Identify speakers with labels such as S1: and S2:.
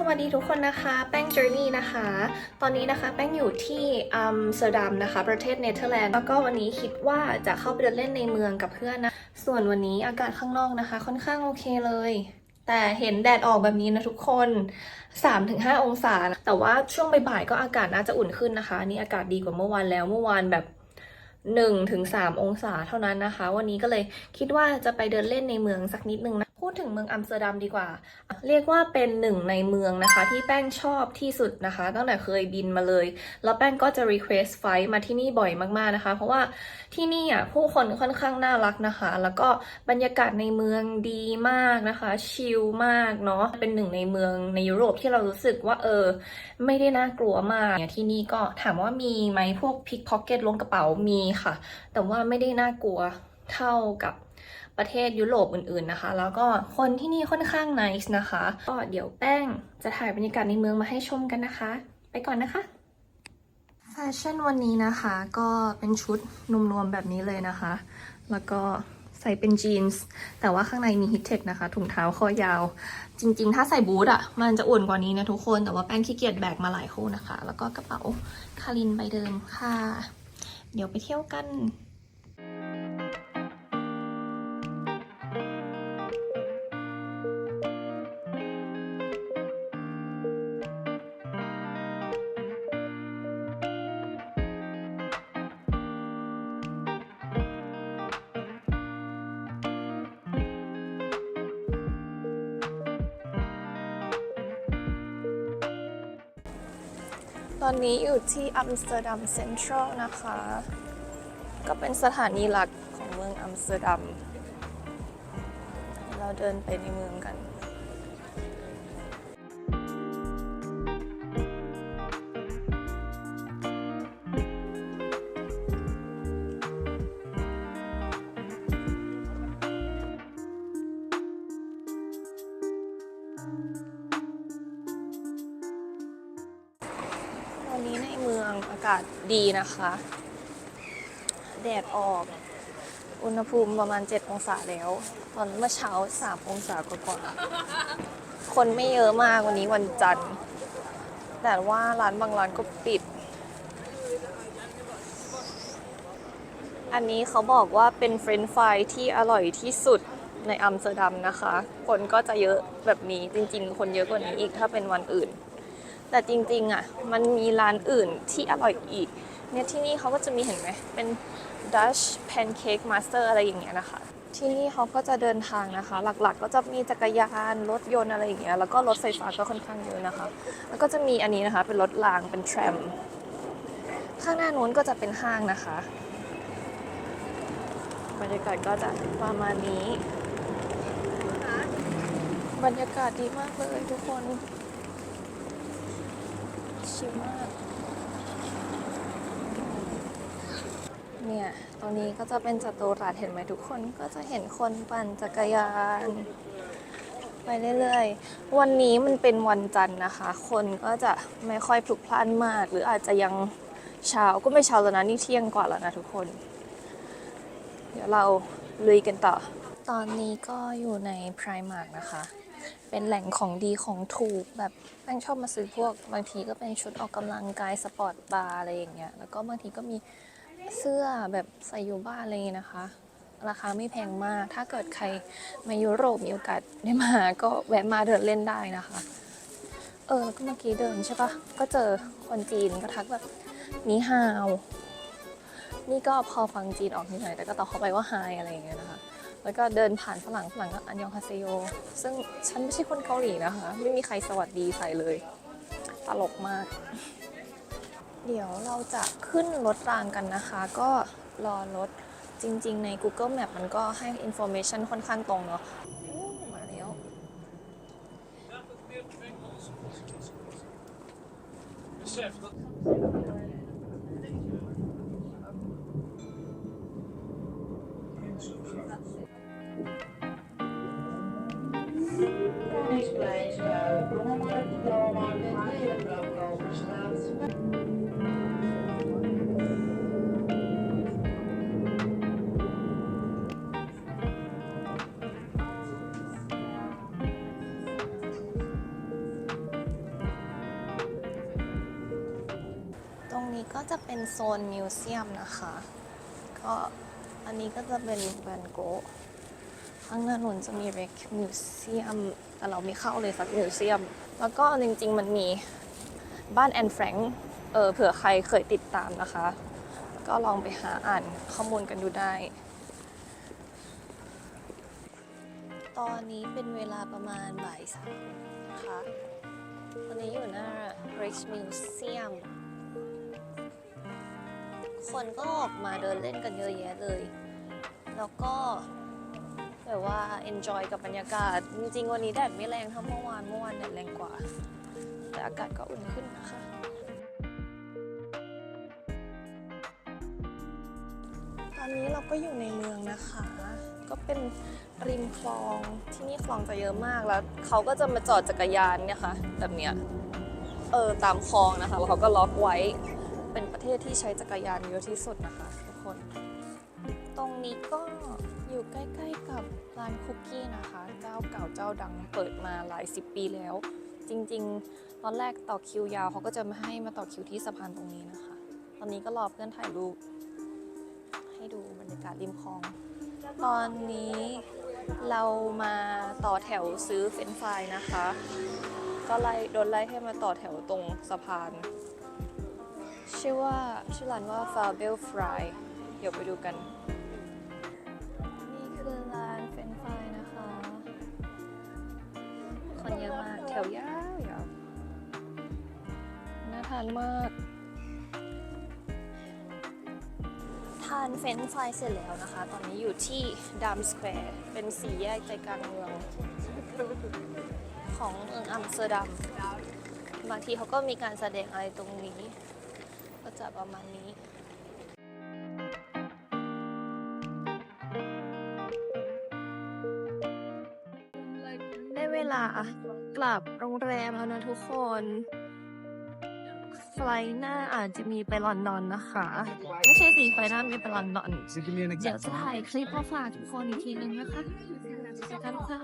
S1: สวัสดีทุกคนนะคะ แป้ง Journey นะคะ ตอนนี้นะคะแป้งอยู่ที่อัมสเตอร์ดัมนะคะ ประเทศเนเธอร์แลนด์ แล้วก็วันนี้คิดว่าจะเข้าไปเดินเล่นในเมืองกับเพื่อนนะ ส่วนวันนี้อากาศข้างนอกนะคะ ค่อนข้างโอเคเลย แต่เห็นแดดออกแบบนี้นะทุกคน 3-5 องศา แต่ว่าช่วงบ่ายๆก็อากาศน่าจะอุ่นขึ้นนะคะ นี่อากาศดีกว่าเมื่อวานแล้ว เมื่อวานแบบ1ถึง3องศาเท่านั้นนะคะ วันนี้ก็เลยคิดว่าจะไปเดินเล่นในเมืองสักนิดนึงนะ พูดถึงเมืองอัมสเตอร์ดัมดีกว่า เรียกว่าเป็นหนึ่งในเมืองนะคะ ที่แป้งชอบที่สุดนะคะ ตั้งแต่เคยบินมาเลย แล้วแป้งก็จะ request ไฟมาที่นี่บ่อยมากๆนะคะ เพราะว่าที่นี่อะผู้คนค่อนข้างน่ารักนะคะ แล้วก็บรรยากาศในเมืองดีมากนะคะ ชิลมากเนาะเป็นหนึ่งในเมืองในยุโรปที่เรารู้สึกว่าเออ ไม่ได้น่ากลัวมากเนี่ยที่นี่ก็ถามว่ามีไหมพวกพิกพ็อกเก็ตลวงกระเป๋ามีค่ะ แต่ว่าไม่ได้น่ากลัวเท่ากับ ประเทศยุโรปอื่นๆนะคะ แล้วก็คนที่นี่ค่อนข้างนิสนะคะ ก็เดี๋ยวแป้งจะถ่ายบรรยากาศในเมืองมาให้ชมกันนะคะ ไปก่อนนะคะแฟชั่นวันนี้นะคะก็เป็นชุดนุ่มๆแบบนี้เลยนะคะ แล้วก็ใส่เป็นจีนส์แต่ว่าข้างในมีฮิตเทคนะคะ ถุงเท้าคอยาว จริง ๆ ถ้าใส่บูทอะมันจะอุ่นกว่านี้นะทุกคนแต่ว่าแป้งขี้เกียจแบกมาหลายคู่นะคะ แล้วก็กระเป๋าคารินใบเดิมค่ะ เดี๋ยวไปเที่ยวกัน ตอนนี้อยู่ที่อัมสเตอร์ดัมเซ็นทรัลนะคะ ก็เป็นสถานีหลักของเมืองอัมสเตอร์ดัม เราเดินไปในเมืองกันากาศดีนะคะ แดดออก อุณหภูมิประมาณ 7 องศาแล้ว ตอนเมื่อเช้า 3 องศากว่าๆคนไม่เยอะมากวันนี้วันจันทร์ แต่ว่าร้านบางร้านก็ปิด อันนี้เขาบอกว่าเป็นเฟรนช์ฟรายที่อร่อยที่สุดในอัมสเตอร์ดัมนะคะ คนก็จะเยอะแบบนี้จริงๆ คนเยอะกว่านี้อีกถ้าเป็นวันอื่น แต่จริงๆอะมันมีร้านอื่นที่อร่อยอีก เนี่ยที่นี่เขาก็จะมีเห็นไหมเป็น Dutch Pancake Master อะไรอย่างเงี้ยนะคะ ที่นี่เขาก็จะเดินทางนะคะ หลักๆ ก็จะมีจักรยานรถยนต์อะไรอย่างเงี้ยแล้วก็รถไฟฟ้าก็ค่อนข้างเยอะนะคะ แล้วก็จะมีอันนี้นะคะ เป็นรถรางเป็นแทรมข้างหน้านู้นก็จะเป็นห้างนะคะบรรยากาศก็จะประมาณนี้ บรรยากาศดีมากเลยทุกคน ชิลมาก เนี่ย ตรงนี้ก็จะเป็นจัตุรัสเห็นไหมทุกคน ก็จะเห็นคนปั่นจักรยาน ไปเรื่อยๆ วันนี้มันเป็นวันจันทร์นะคะ คนก็จะไม่ค่อยพลุกพล่านมาก หรืออาจจะยังเช้าก็ไม่เช้าแล้วนะนี่เที่ยงกว่าแล้วนะทุกคน เดี๋ยวเราลุยกันต่อ ตอนนี้ก็อยู่ใน Primark นะคะ เป็นแหล่งของดีของถูกแบบแป้งชอบมาซื้อพวก บางทีก็เป็นชุดออกกำลังกายสปอร์ตบาร์อะไรอย่างเงี้ยแล้วก็บางทีก็มีเสื้อแบบใส่อยู่บ้านอะไรอย่างเงี้ยนะคะ ราคาไม่แพงมาก ถ้าเกิดใครมายุโรปมีโอกาสได้มาก็แวะมาเดินเล่นได้นะคะ เออแล้วก็เมื่อกี้เดินใช่ปะก็เจอคนจีนก็ทักแบบนี่ฮาว นี่ก็พอฟังจีนออกนิดหน่อยแต่ก็ตอบเขาไปว่าไฮอะไรอย่างเงี้ยนะคะ แล้วก็เดินผ่านฝรั่งฝรั่งก็อันยองคาเซโย ซึ่งฉันไม่ใช่คนเกาหลีนะคะ ไม่มีใครสวัสดีใส่เลย ตลกมาก เดี๋ยวเราจะขึ้นรถรางกันนะคะ ก็รอรถจริง ๆ ใน Google Map มันก็ให้ information ค่อนข้างตรงเนาะมาแล้ว
S2: Koningsplein,
S1: นี้ก็จะเป็นโซนมิวเซียมนะคะ ก็อันนี้ก็จะเป็นแวนโกะข้างหน้านุนจะมีเร็กมิวเซียมแต่เราไม่เข้าเลยสักมิวเซียม แล้วก็จริงๆมันมีบ้านแอนแฟรงค์เออเผื่อใครเคยติดตามนะคะ ก็ลองไปหาอ่านข้อมูลกันดูได้ ตอนนี้เป็นเวลาประมาณบ่ายสามนะคะตอนนี้อยู่หน้า Rich Museum คนก็ออกมาเดินเล่นกันเยอะแยะเลย แล้วก็แบบว่า enjoy กับบรรยากาศ จริงๆ วันนี้แดดไม่แรงเท่าเมื่อวาน เมื่อวานแดดแรงกว่า แต่อากาศก็อุ่นขึ้นนะคะ ตอนนี้เราก็อยู่ในเมืองนะคะ ก็เป็นริมคลองที่นี่คลองจะเยอะมากแล้วเขาก็จะมาจอดจักรยานเนี่ยค่ะแบบเนี้ยเออตามคลองนะคะ แล้วเขาก็ล็อกไว้ เป็นประเทศที่ใช้จักรยานเยอะที่สุดนะคะทุกคน ตรงนี้ก็อยู่ใกล้ๆกับร้านคุกกี้นะคะ เจ้าเก่าเจ้าดังเปิดมาหลายสิบปีแล้ว จริงๆ ตอนแรกต่อคิวยาวเขาก็จะมาให้มาต่อคิวที่สะพานตรงนี้นะคะ ตอนนี้ก็รอเพื่อนถ่ายรูปให้ดูบรรยากาศริมคลอง ตอนนี้เรามาต่อแถวซื้อเฟรนช์ฟรายนะคะ ก็ไล่โดนไล่ให้มาต่อแถวตรงสะพาน ชื่อว่าชื่อร้านว่า f a b e l Fry เดี๋ยวไปดูกัน นี่คือร้านเฟรนช์ฟรายนะคะ คนเยอะมากแถวยาวยาวน่าทานมาก ทานเฟรนช์ฟรายเสร็จแล้วนะคะ ตอนนี้อยู่ที่ดัมสแควร์ เป็นสี่แยกใจกลางเมือง ของเมืองอัมสเตอร์ดัมบางทีเขาก็มีการแสดงอะไรตรงนี้ก็ จะประมาณนี้ได้เวลากลับโรงแรมแล้วนะทุกคนไฟล์หน้าอาจจะมีไปลอนดอนนะคะ ไม่ใช่สิไฟล์หน้ามีไปลอนดอน
S3: So give me an
S1: เดี๋ยว
S3: example.
S1: จะถ่ายคลิปมาฝากทุกคนอีกทีนึงนะคะเจอกันค่ะ